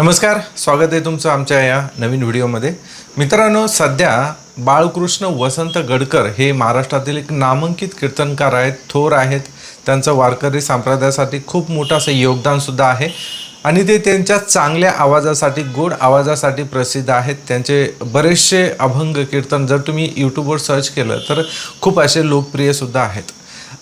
नमस्कार स्वागत आहे तुमचं आमच्या या नवीन व्हिडिओमध्ये. मित्रांनो सध्या बाळकृष्ण वसंत गडकर हे महाराष्ट्रातील एक नामांकित कीर्तनकार आहेत थोर आहेत. त्यांचं वारकरी संप्रदायासाठी खूप मोठं असं योगदानसुद्धा आहे. आणि ते त्यांच्या चांगल्या आवाजासाठी गोड आवाजासाठी प्रसिद्ध आहेत. त्यांचे बरेचसे अभंग कीर्तन जर तुम्ही यूट्यूबवर सर्च केलं तर खूप असे लोकप्रियसुद्धा आहेत.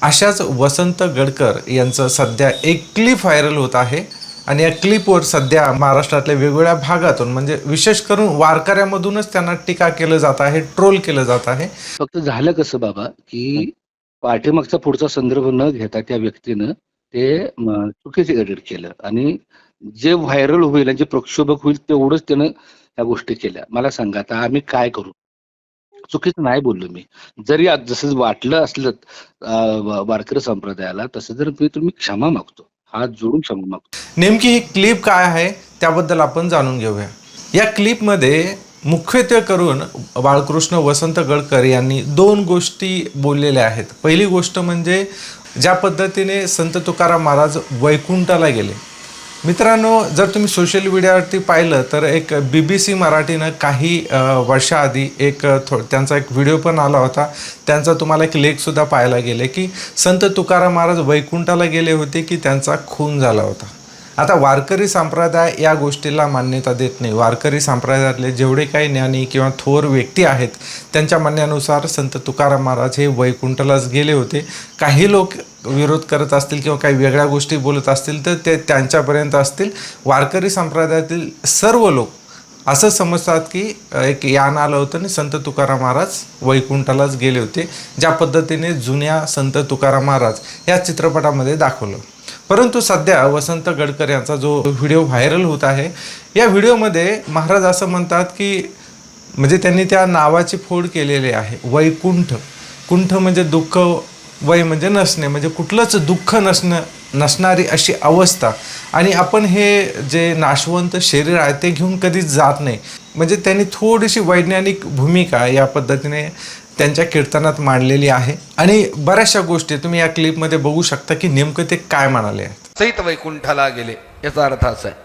अशाच वसंत गडकर यांचं सध्या एक क्लिप व्हायरल होत आहे. आणि या क्लिपवर सध्या महाराष्ट्रातल्या वेगवेगळ्या भागातून म्हणजे विशेष करून वारकऱ्यामधूनच त्यांना टीका केलं जात आहे ट्रोल केलं जात आहे. फक्त झालं कसं बाबा की पाठीमागचा पुढचा संदर्भ न घेता त्या व्यक्तीनं ते चुकीचे एडिट केलं. आणि जे व्हायरल होईल आणि जे प्रक्षोभक होईल तेवढंच त्यानं त्या गोष्टी केल्या. मला सांगा आता आम्ही काय करू? चुकीचं नाही बोललो मी. जरी आज जसं वाटलं असलं वारकरी संप्रदायाला तसं जर मी तुम्ही क्षमा मागतो. हात जोडून क्षमा मागतो. नेमकी ही क्लिप काय आहे त्याबद्दल आपण जाणून घेऊया. या क्लिपमध्ये मुख्यत्वे करून बाळकृष्ण वसंत गडकर यांनी दोन गोष्टी बोललेल्या आहेत. पहिली गोष्ट म्हणजे ज्या पद्धतीने संत तुकाराम महाराज वैकुंठाला गेले. मित्रांनो जर तुम्ही सोशल मीडियावरती पाहिलं तर एक बी बी सी मराठीनं काही वर्षाआधी एक थो त्यांचा एक व्हिडिओ पण आला होता. त्यांचा तुम्हाला एक लेखसुद्धा पाहायला गेले की संत तुकाराम महाराज वैकुंठाला गेले होते की त्यांचा खून झाला होता. आता वारकरी संप्रदाय या गोष्टीला मान्यता देत नाही. वारकरी संप्रदायातले जेवढे काही ज्ञानी किंवा थोर व्यक्ती आहेत त्यांच्या म्हणण्यानुसार संत तुकाराम महाराज हे वैकुंठलाच गेले होते. काही लोक विरोध करत असतील किंवा काही वेगळ्या गोष्टी बोलत असतील तर ते त्यांच्यापर्यंत असतील. वारकरी संप्रदायातील सर्व लोक असं समजतात की एक यान आलं होतं आणि संत तुकाराम महाराज वैकुंठालाच गेले होते. ज्या पद्धतीने जुन्या संत तुकाराम महाराज या चित्रपटामध्ये दाखवलं. परंतु सध्या वसंत गडकर यांचा जो व्हिडिओ व्हायरल होत आहे या व्हिडिओमध्ये महाराज असं म्हणतात की म्हणजे त्यांनी त्या नावाची फोड केलेली आहे वैकुंठ. कुंठ म्हणजे दुःख वय म्हणजे नसणे म्हणजे कुठलंच दुःख नसणं नसणारी अशी अवस्था. आणि आपण हे जे नाशवंत शरीर आहे ते घेऊन कधीच जात नाही. म्हणजे त्यांनी थोडीशी वैज्ञानिक भूमिका या पद्धतीने त्यांच्या कीर्तनात मांडलेली आहे. आणि बऱ्याचशा गोष्टी तुम्ही या क्लिपमध्ये बघू शकता की नेमकं ते काय म्हणाले आहेत. सहित वैकुंठाला गेले. याचा अर्थ असा आहे.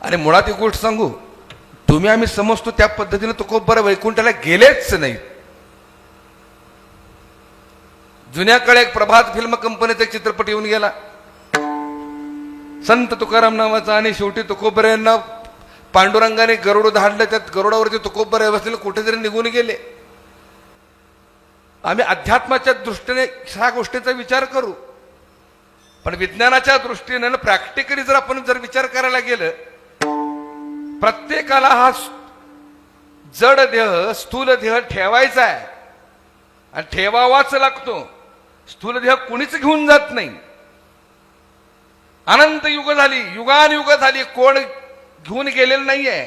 आणि मुळात एक गोष्ट सांगू. तुम्ही आम्ही समजतो त्या पद्धतीने तुकोबर वैकुंठाला गेलेच नाही. जुन्या काळी एक प्रभात फिल्म कंपनीचा एक चित्रपट येऊन गेला. संत तुकाराम नावाचा आणि शेवटी तुकोबर यांना पांडुरंगाने गरुड धाडलं त्यात गरुडावरती तुकोबर बसलेले कुठेतरी निघून गेले. आम्ही अध्यात्माच्या दृष्टीने ह्या गोष्टीचा विचार करू. पण विज्ञानाच्या दृष्टीने प्रॅक्टिकली जर आपण जर विचार करायला गेलं प्रत्येकाला हा जड देह स्थूल देह ठेवायचा आहे. आणि ठेवावाच लागतो. स्थूल देह कुणीच घेऊन जात नाही. अनंत युग झाली युगान युग झाली कोण घेऊन गेलेलं नाहीये.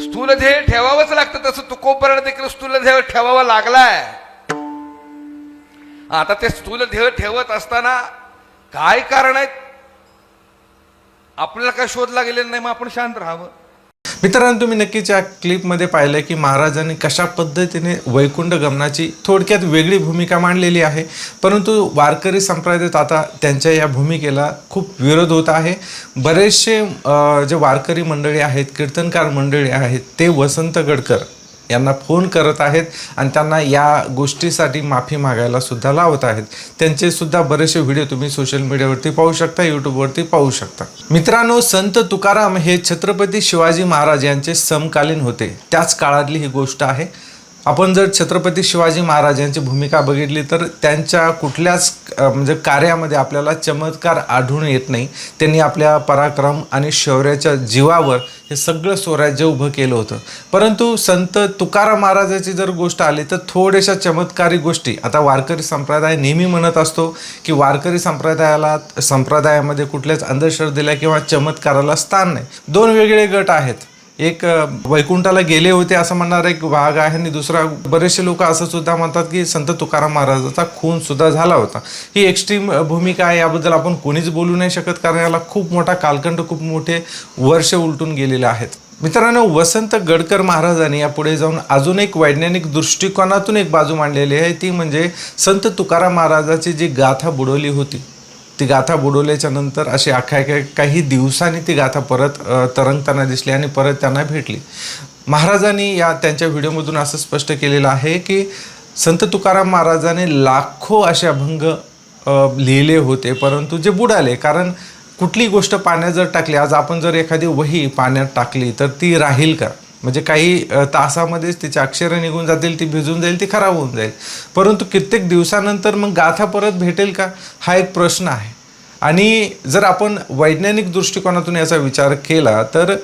स्थूल ध्येय ठेवावंच लागतं तसं तुकोपर्यंत देखील स्थूल ध्येय ठेवावा लागलाय. आता ते स्थूल ध्येय ठेवत असताना काय कारण आहेत? आपल्याला काय शोधला गेलेला नाही मग आपण शांत राहावं. मित्रांनो तुम्ही नक्कीच या क्लिपमध्ये पाहिलं की महाराजांनी कशा पद्धतीने वैकुंठ गमनाची थोडक्यात वेगळी भूमिका मांडलेली आहे. परंतु वारकरी संप्रदायात आता त्यांच्या या भूमिकेला खूप विरोध होत आहे. बरेचसे जे वारकरी मंडळी आहेत कीर्तनकार मंडळी आहेत ते वसंत गडकर यांना फोन करत आहेत आणि त्यांना या गोष्टीसाठी माफी मागायला सुद्धा लावत आहेत. त्यांचे सुद्धा बरेचसे व्हिडिओ तुम्ही सोशल मीडियावरती पाहू शकता यूट्यूबवरती पाहू शकता. मित्रांनो संत तुकाराम हे छत्रपती शिवाजी महाराज यांचे समकालीन होते. त्याच काळातली ही गोष्ट आहे. आपण जर छत्रपती शिवाजी महाराज यांची भूमिका बघितली तर त्यांच्या कुठल्याच म्हणजे कार्यामध्ये आपल्याला चमत्कार आढळून येत नाही. त्यांनी आपल्या पराक्रम आणि शौर्याच्या जीवावर हे सगळं स्वराज्य उभं केलं होतं. परंतु संत तुकाराम महाराजाची जर गोष्ट आली तर थोड्याशा चमत्कारी गोष्टी आता वारकरी संप्रदाय नेहमी म्हणत असतो की वारकरी संप्रदायाला संप्रदायामध्ये कुठल्याच अंधश्रद्धेला किंवा चमत्काराला स्थान नाही. दोन वेगळे गट आहेत. एक वैकुंठाला गेले होते असं म्हणणारा एक भाग आहे आणि दुसरा बरेचसे लोक असं सुद्धा म्हणतात की संत तुकाराम महाराजाचा खून सुद्धा झाला होता. ही एक्स्ट्रीम भूमिका आहे याबद्दल आपण कोणीच बोलू नाही शकत कारण याला खूप मोठा कालखंड खूप मोठे वर्ष उलटून गेलेले आहेत. मित्रांनो वसंत गडकर महाराजांनी यापुढे जाऊन अजून एक वैज्ञानिक दृष्टिकोनातून एक बाजू मांडलेली आहे. ती म्हणजे संत तुकाराम महाराजाची जी गाथा बुडवली होती. ती गाथा बुडवल्याच्या नंतर अशी अख्या काही दिवसांनी ती गाथा परत तरंगताना दिसली आणि परत त्यांना भेटली. महाराजांनी या त्यांच्या व्हिडिओमधून असं स्पष्ट केलेलं आहे की संत तुकाराम महाराजांनी लाखो असे अभंग लिहिले होते परंतु जे बुडाले कारण कुठली गोष्ट पाण्यात जर टाकली आज आपण जर एखादी वही पाण्यात टाकली तर ती राहील का? म्हणजे काही तासामध्येच तिचे अक्षरं निघून जातील ती भिजून जाईल ती खराब होऊन जाईल. परंतु कित्येक दिवसानंतर मग गाथा परत भेटेल का? हा एक प्रश्न आहे. आणि जर आपण वैज्ञानिक दृष्टिकोनातून याचा विचार केला तर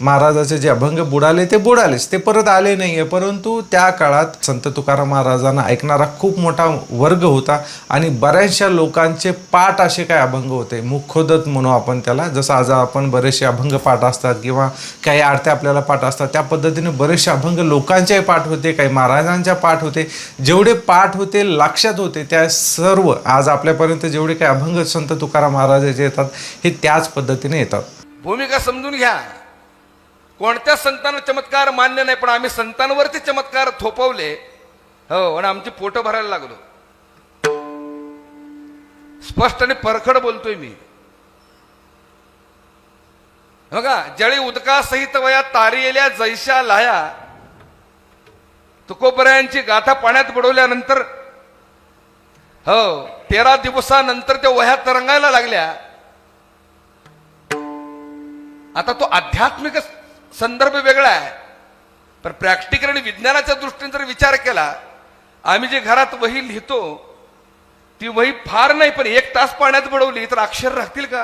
महाराजाचे जे अभंग बुडाले ते बुडालेच. ते परत आले नाही आहे परंतु त्या काळात संत तुकाराम महाराजांना ऐकणारा खूप मोठा वर्ग होता आणि बऱ्याचशा लोकांचे पाठ असे काय अभंग होते. मुखोदत म्हणू आपण त्याला. जसं आज आपण बरेचसे अभंग पाठ असतात किंवा काही आरत्या आपल्याला पाठ असतात त्या पद्धतीने बरेचसे अभंग लोकांचेही पाठ होते काही महाराजांच्या पाठ होते. जेवढे पाठ होते लक्षात होते त्या सर्व आज आपल्यापर्यंत जेवढे काही अभंग संत तुकाराम महाराजाचे येतात हे त्याच पद्धतीने येतात. भूमिका समजून घ्या. कोणत्या संतांना चमत्कार मान्य नाही पण आम्ही संतांवरती चमत्कार थोपवले हो आणि आमची पोटं भरायला लागलो. स्पष्ट आणि परखड बोलतोय मी. बघा जळी उदकासहित वया तारी येल्या जैशा लाया तुकोबऱ्यांची गाथा पाण्यात बुडवल्यानंतर हो तेरा दिवसानंतर त्या वह्या तरंगायला लागल्या. आता तो आध्यात्मिकच संदर्भ वेगळा आहे. पण प्रॅक्टिकल आणि विज्ञानाच्या दृष्टीने जर विचार केला आम्ही जे घरात वही लिहितो ती वही फार नाही पण एक तास पाण्यात बुडवली तर अक्षर राहतील का?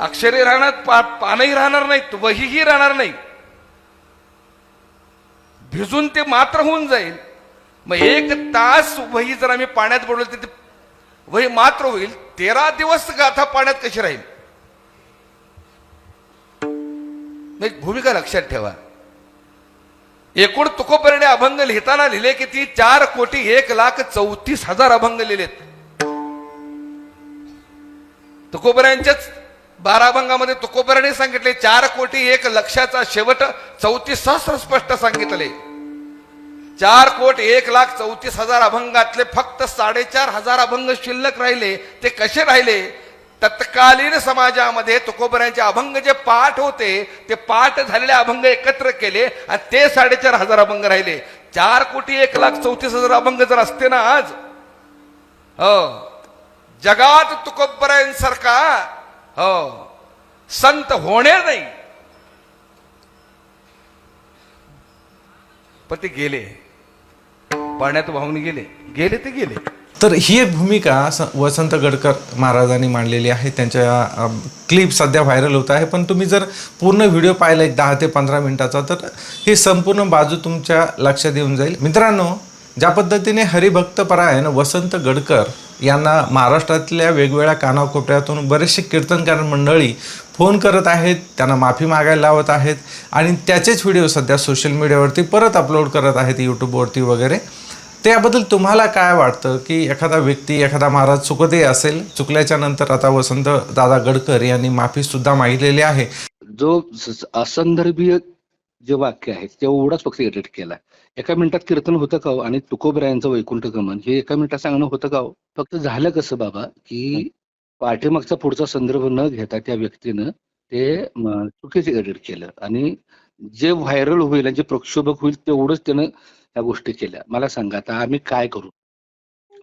अक्षरे राहणार पा पानही राहणार नाहीत वहीही राहणार नाही. भिजून ते मात्र होऊन जाईल. मग एक तास वही जर आम्ही पाण्यात बुडवली तर वही मात्र होईल. तेरा दिवस गाथा पाण्यात कशी राहील? एक भूमिका लक्षात ठेवा. एकूण तुकोपर्णे अभंग लिहिताना लिहिले की ती चार कोटी एक लाख चौतीस हजार अभंग लिहिलेत. तुकोपर्यांच्याच बारा अभंगामध्ये तुकोबऱ्याने सांगितले चार कोटी एक लक्षाचा शेवट चौतीस सहस्र स्पष्ट सांगितले. चार कोट एक लाख चौतीस हजार अभंगातले फक्त साडेचार हजार अभंग शिल्लक राहिले ते कसे राहिले? तत्कालीन समाजामध्ये तुकोबऱ्यांचे अभंग जे पाठ होते ते पाठ झालेले अभंग एकत्र केले आणि ते साडेचार हजार अभंग राहिले. चार कोटी एक लाख चौतीस हजार अभंग जर असते ना आज हो. जगात तुकोबऱ्यांसारखा हो. संत होणे नाही. पण ते गेले. पाण्यात वाहून गेले. गेले ते गेले. तर ही एक भूमिका स- वसंत गडकर महाराजांनी मांडलेली आहे. त्यांच्या क्लिप सध्या व्हायरल होत आहे. पण तुम्ही जर पूर्ण व्हिडिओ पाहिला एक दहा ते पंधरा मिनिटाचा तर ही संपूर्ण बाजू तुमच्या लक्षात येऊन जाईल. मित्रांनो ज्या पद्धतीने हरिभक्तपरायण वसंत गडकर यांना महाराष्ट्रातल्या वेगवेगळ्या कानाकोपऱ्यातून बरेचसे कीर्तनकार मंडळी फोन करत आहेत त्यांना माफी मागायला लावत आहेत आणि त्याचेच व्हिडिओ सध्या सोशल मीडियावरती परत अपलोड करत आहेत यूट्यूबवरती वगैरे. त्याबद्दल तुम्हाला काय वाटतं की एखादा व्यक्ती एखादा महाराज चुकते असेल चुकल्याच्या नंतर आता वसंत दादा गडकर यांनी माफी सुद्धा मागितलेली आहे जो असंदर्भीय जे वाक्य आहे तेवढाच फक्त एडिट केला एका मिनिटात कीर्तन होतं का हो? आणि तुकोबरायांचं वैकुंठ गमन हे एका मिनिटात सांगणं होतं का हो? फक्त झालं कसं बाबा की पाठीमागचा पुढचा संदर्भ न घेता त्या व्यक्तीनं ते चुकीचं एडिट केलं आणि जे व्हायरल होईल आणि जे प्रक्षोभक होईल तेवढंच त्यानं ह्या गोष्टी केल्या. मला सांगा आता आम्ही काय करू?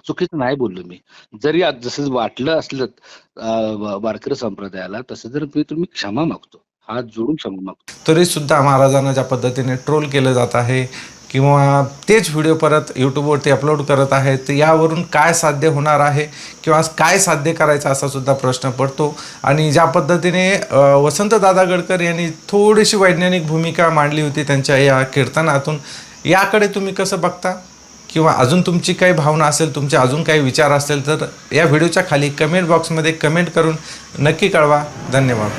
चुकीचं नाही बोललो मी. जरी आज जसं वाटलं असलं वारकरी संप्रदायाला तसं जर मी तुम्ही क्षमा मागतो. हात जोडून क्षमा मागतो. तरी सुद्धा महाराजांना ज्या पद्धतीने ट्रोल केलं जात आहे किंवा तेच व्हिडिओ परत यूट्यूबवरती अपलोड करत आहेत तर यावरून काय साध्य होणार आहे किंवा काय साध्य करायचं असा सुद्धा प्रश्न पडतो. आणि ज्या पद्धतीने वसंत वसंतदादा गडकर यांनी थोडीशी वैज्ञानिक भूमिका मांडली होती त्यांच्या या कीर्तनातून याकडे तुम्ही कसं बघता? किंवा अजून तुमची काही भावना असेल तुमचे अजून काही विचार असेल तर या व्हिडिओच्या खाली कमेंट बॉक्समध्ये कमेंट करून नक्की कळवा. धन्यवाद.